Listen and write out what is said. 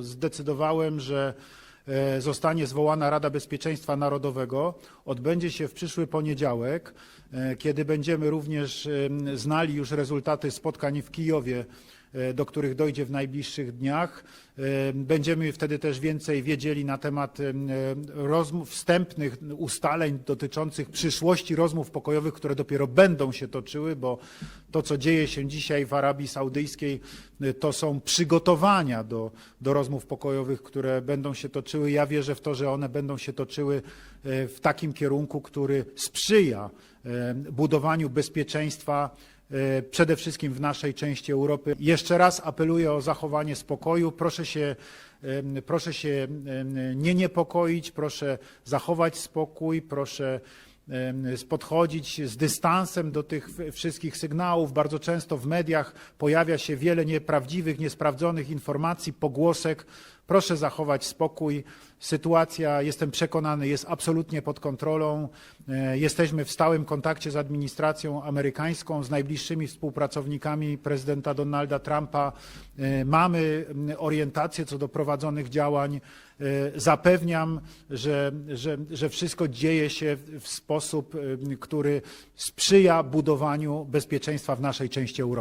Zdecydowałem, że e, zostanie zwołana Rada Bezpieczeństwa Narodowego. Odbędzie się w przyszły poniedziałek, e, kiedy będziemy również znali już rezultaty spotkań w Kijowie, do których dojdzie w najbliższych dniach. E, Będziemy wtedy też więcej wiedzieli na temat em, e, rozmów, wstępnych ustaleń dotyczących przyszłości rozmów pokojowych, które dopiero będą się toczyły, bo to, co dzieje się dzisiaj w Arabii Saudyjskiej, e, to są przygotowania do, do rozmów pokojowych, które będą się toczyły. Ja wierzę w to, że one będą się toczyły e, w takim kierunku, który sprzyja e, budowaniu bezpieczeństwa e, przede wszystkim w naszej części Europy. Jeszcze raz apeluję o zachowanie spokoju. Proszę się, proszę się nie niepokoić, proszę zachować spokój, proszę podchodzić z dystansem do tych wszystkich sygnałów. Bardzo często w mediach pojawia się wiele nieprawdziwych, niesprawdzonych informacji, pogłosek. Proszę zachować spokój. Sytuacja, jestem przekonany, jest absolutnie pod kontrolą. E, Jesteśmy w stałym kontakcie z administracją amerykańską, z najbliższymi współpracownikami prezydenta Donalda Trumpa. E, Mamy orientację co do prowadzonych działań. E, Zapewniam, że, że, że wszystko dzieje się w- sposób, który sprzyja budowaniu bezpieczeństwa w naszej części Europy.